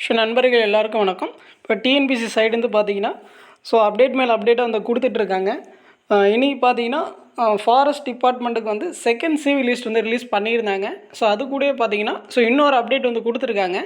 So நண்பர்கள் எல்லாருக்கும் வணக்கம். இப்போ டிஎன்பிசி சைடுந்து பார்த்தீங்கன்னா ஸோ அப்டேட் மேல் அப்டேட்டாக வந்து கொடுத்துட்ருக்காங்க இனி பார்த்தீங்கன்னா ஃபாரஸ்ட் டிபார்ட்மெண்ட்டுக்கு வந்து செகண்ட் சிவி லிஸ்ட் வந்து ரிலீஸ் பண்ணியிருந்தாங்க. ஸோ அது கூட பார்த்தீங்கன்னா ஸோ இன்னொரு அப்டேட் வந்து கொடுத்துருக்காங்க.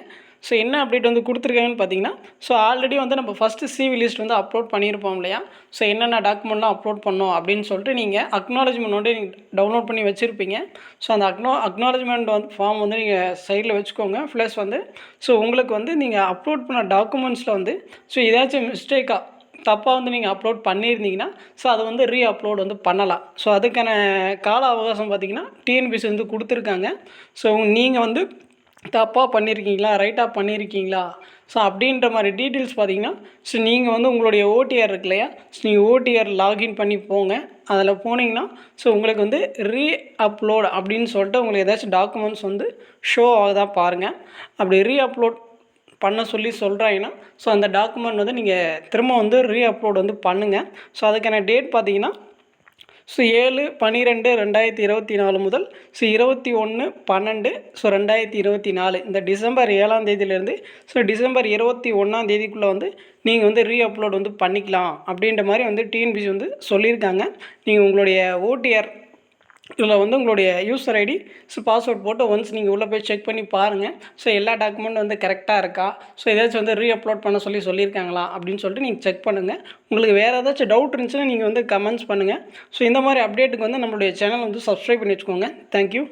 ஸோ என்ன அப்டேட் வந்து கொடுத்துருக்காங்கன்னு பார்த்தீங்கன்னா ஸோ ஆல்ரெடி வந்து நம்ம ஃபஸ்ட்டு சிவி லிஸ்ட் வந்து அப்லோட் பண்ணியிருப்போம் இல்லையா? ஸோ என்னென்ன டாக்குமெண்ட்லாம் அப்லோட் பண்ணோம் அப்படின்னு சொல்லிட்டு நீங்கள் அக்னாலஜ்மெண்ட் வந்து நீங்கள் டவுன்லோட் பண்ணி வச்சுருப்பீங்க. ஸோ அந்த அக்னோ அக்னாலஜ்மெண்ட் வந்து ஃபார்ம் வந்து நீங்கள் சைடில் வச்சுக்கோங்க. ப்ளஸ் வந்து ஸோ உங்களுக்கு வந்து நீங்கள் அப்லோட் பண்ண டாக்குமெண்ட்ஸில் வந்து ஸோ ஏதாச்சும் மிஸ்டேக்காக தப்பாக வந்து நீங்கள் அப்லோட் பண்ணியிருந்தீங்கன்னா ஸோ அதை வந்து ரீ அப்லோட் வந்து பண்ணலாம். ஸோ அதுக்கான கால அவகாசம் பார்த்தீங்கன்னா டிஎன்பிசி வந்து கொடுத்துருக்காங்க. ஸோ நீங்கள் வந்து தப்பாக பண்ணியிருக்கீங்களா ரைட்டாக பண்ணியிருக்கீங்களா ஸோ அப்படின்ற மாதிரி டீட்டெயில்ஸ் பார்த்தீங்கன்னா ஸோ நீங்கள் வந்து உங்களுடைய ஓடிஆர் இருக்கு இல்லையா ஸோ நீங்கள் ஓடிஆர் லாகின் பண்ணி போங்க. அதில் போனீங்கன்னா ஸோ உங்களுக்கு வந்து ரீ அப்லோட் அப்படின்னு சொல்லிட்டு உங்களுக்கு ஏதாச்சும் டாக்குமெண்ட்ஸ் வந்து ஷோ ஆகுதா பாருங்கள் அப்படி ரீ அப்லோட் பண்ண சொல்லி சொல்கிறாங்கன்னா ஸோ அந்த டாக்குமெண்ட் வந்து நீங்கள் திரும்ப வந்து ரீ அப்லோட் வந்து பண்ணுங்கள் ஸோ அதுக்கான டேட் பார்த்தீங்கன்னா ஸோ ஏழு பன்னிரெண்டு ரெண்டாயிரத்தி இருபத்தி நாலு முதல் ஸோ இருபத்தி ஒன்று பன்னெண்டு ஸோ ரெண்டாயிரத்தி இருபத்தி நாலு. இந்த டிசம்பர் ஏழாம் தேதியிலேருந்து ஸோ டிசம்பர் இருபத்தி ஒன்றாம் தேதிக்குள்ளே வந்து நீங்கள் வந்து ரீ அப்லோட் வந்து பண்ணிக்கலாம் அப்படின்ற மாதிரி வந்து டிஎன்பிசி வந்து சொல்லியிருக்காங்க. நீங்கள் உங்களுடைய ஓடிஆர் இதில் வந்து உங்களுடைய யூசர் ஐடி ஸோ பாஸ்வேர்ட் போட்டு ஒன்ஸ் நீங்கள் உள்ளே போய் செக் பண்ணி பாருங்கள் ஸோ எல்லா டாக்குமெண்ட் வந்து கரெக்டாக இருக்கா? ஸோ ஏதாச்சும் வந்து ரீ அப்லோட் பண்ண சொல்லி சொல்லியிருக்காங்களா? அப்படின்னு சொல்லிட்டு நீங்கள் செக் பண்ணுங்கள் உங்களுக்கு வேறு ஏதாச்சும் டவுட் இருந்துச்சுன்னா நீங்கள் வந்து கமெண்ட்ஸ் பண்ணுங்கள் ஸோ இந்த மாதிரி அப்டேட்டுக்கு வந்து நம்மளுடைய சேனல் வந்து சப்ஸ்கிரைப் பண்ணி வச்சுக்கோங்க. தேங்க்யூ